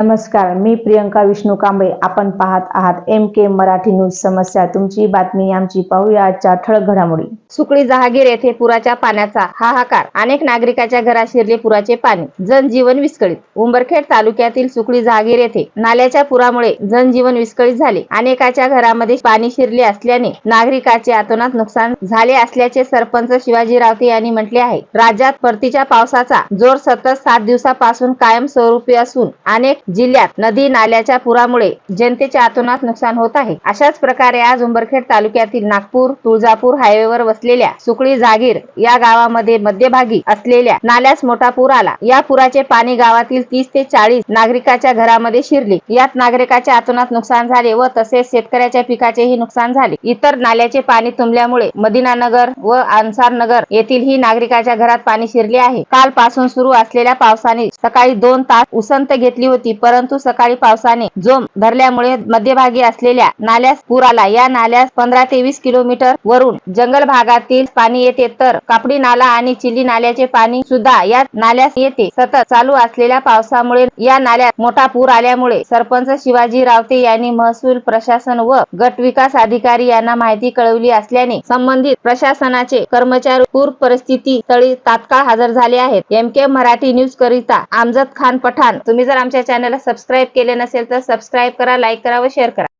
नमस्कार मी प्रियंका विष्णू कांबळे. आपण पाहत आहात एम के मराठी न्यूज समस्या. तुमची बातमी आमची पाहूया आजच्या ठळक घडामोडी. सुकळी जहागीर येथे पुराच्या पाण्याचा हाहाकार. अनेक नागरिकाच्या घरात शिरले पुराचे पाणी. जनजीवन विस्कळीत. उंबरखेड तालुक्यातील सुकळी जहागीर येथे नाल्याच्या पुरामुळे जनजीवन विस्कळीत झाले. अनेकाच्या घरामध्ये पाणी शिरले असल्याने नागरिकाचे अतोनात नुकसान झाले असल्याचे सरपंच शिवाजी रावते यांनी म्हटले आहे. राज्यात परतीच्या पावसाचा जोर सतत सात दिवसापासून कायमस्वरूपी असून अनेक जिल्ह्यात नदी नाल्याच्या पुरामुळे जनतेच्या अतोनात नुकसान होत आहे. अशाच प्रकारे आज उंबरखेड तालुक्यातील नागपूर तुळजापूर हायवेवर वसलेल्या सुकळी जागीर या गावामध्ये मध्यभागी असलेल्या नाल्यास मोठा पूर आला. या पुराचे पाणी गावातील तीस ते चाळीस नागरिकाच्या घरामध्ये शिरले. यात नागरिकाच्या अतोनात नुकसान झाले व तसेच शेतकऱ्याच्या पिकाचेही नुकसान झाले. इतर नाल्याचे पाणी तुंबल्यामुळे मदिनानगर व अन्सार नगर येथीलही नागरिकाच्या घरात पाणी शिरले आहे. कालपासून सुरू असलेल्या पावसाने सकाळी दोन तास उसंत घेतली होती. परंतु सकाळी पावसाने जोम धरल्यामुळे मध्यभागी असलेल्या नाल्यास पूर आला. या नाल्यास पंधरा ते वीस किलोमीटर वरून जंगल भागातील पाणी येते तर कापडी नाला आणि चिली नाल्याचे पाणी सुद्धा या नाल्यास येते. सतत चालू असलेल्या पावसामुळे या नाल्यात मोठा पूर आल्यामुळे सरपंच शिवाजी रावते यांनी महसूल प्रशासन व गट विकास अधिकारी यांना माहिती कळवली असल्याने संबंधित प्रशासनाचे कर्मचारी पूर परिस्थिती स्थळी तात्काळ हजर झाले आहेत. एम के मराठी न्यूज करिता आमजद खान पठाण. तुम्ही जर आमच्या चॅनलला सबस्क्राईब केले नसेल तर सबस्क्राईब करा लाईक करा व शेअर करा.